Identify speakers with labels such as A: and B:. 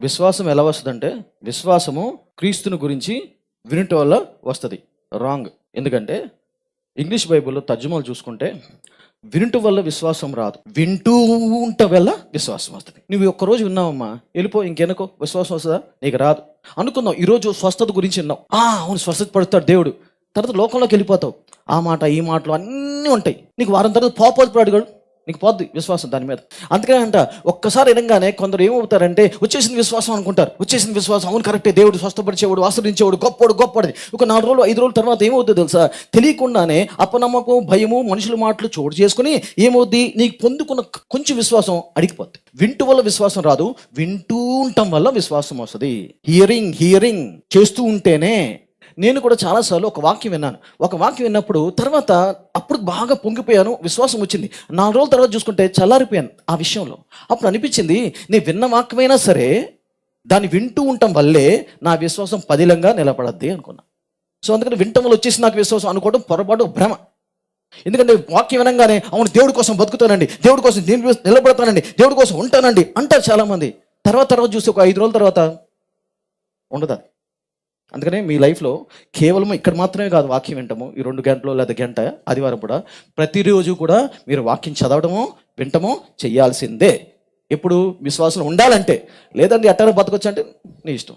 A: విశ్వాసం ఎలా వస్తుందంటే విశ్వాసము క్రీస్తుని గురించి వినుట వల్ల వస్తుంది. రాంగ్ ఎందుకంటే ఇంగ్లీష్ బైబిల్లో తర్జుమాలు చూసుకుంటే వినుట వల్ల విశ్వాసం రాదు. వింటూ ఉంట వల్ల విశ్వాసం వస్తుంది. నువ్వు ఒక్కరోజు విన్నావమ్మా వెళ్ళిపో ఇంకెనకో విశ్వాసం వస్తుందా? నీకు రాదు. అనుకుందాం ఈరోజు స్వస్థత గురించి విన్నావు. ఆ అవును స్వస్థత పడుతాడు దేవుడు. తర్వాత లోకంలోకి వెళ్ళిపోతావు. ఆ మాట ఈ మాటలు అన్నీ ఉంటాయి. నీకు వారం తర్వాత పోపోతు అడుగాడు నీకు పోద్ది విశ్వాసం దాని మీద. అందుకనే అంట ఒక్కసారి వినగానే కొందరు ఏమవుతారంటే వచ్చేసింది విశ్వాసం అనుకుంటారు. వచ్చేసింది విశ్వాసం అవును కరెక్టే దేవుడు స్వస్థపరిచేవాడు ఆశ్రయించేవాడు గొప్పవాడు గొప్పవాడు ఒక నాలుగు రోజులు ఐదు రోజుల తర్వాత ఏమవుతుంది తెలుసా? తెలియకుండానే అపనమ్మకం భయము మనుషుల మాటలు చోటు చేసుకుని ఏమవుద్ది? నీకు పొందుకున్న కొంచెం విశ్వాసం అడిగిపోద్ది. వింటూ వల్ల విశ్వాసం రాదు వింటూ ఉండటం వల్ల విశ్వాసం వస్తుంది. హియరింగ్ హియరింగ్ చేస్తూ ఉంటేనే నేను కూడా చాలాసార్లు ఒక వాక్యం విన్నాను. ఒక వాక్యం విన్నప్పుడు తర్వాత అప్పుడు బాగా పొంగిపోయాను విశ్వాసం వచ్చింది. నాలుగు రోజుల తర్వాత చూసుకుంటే చల్లారిపోయాను ఆ విషయంలో. అప్పుడు అనిపించింది నేను విన్న వాక్యమైనా సరే దాన్ని వింటూ ఉండటం వల్లే నా విశ్వాసం పదిలంగా నిలబడద్ది అనుకున్నా. సో అందుకని వింటములు వచ్చేసి నాకు విశ్వాసం అనుకోవడం పొరపాటు భ్రమ. ఎందుకంటే వాక్యం వినంగానే అవును దేవుడి కోసం బతుకుతానండి. దేవుడి కోసం దీని నిలబడతానండి. దేవుడి కోసం ఉంటానండి అంటారు చాలామంది. తర్వాత తర్వాత చూసి ఒక ఐదు రోజుల తర్వాత ఉండదు అది. అందుకనే మీ లైఫ్లో కేవలం ఇక్కడ మాత్రమే కాదు వాక్యం వింటము ఈ రెండు గంటలు లేదా గంట ఆదివారం కూడా ప్రతిరోజు కూడా మీరు వాక్యం చదవడమో వింటమో చేయాల్సిందే. ఎప్పుడు విశ్వాసం ఉండాలంటే లేదండి ఎట్టారో బతకొచ్చు అంటే నీ ఇష్టం.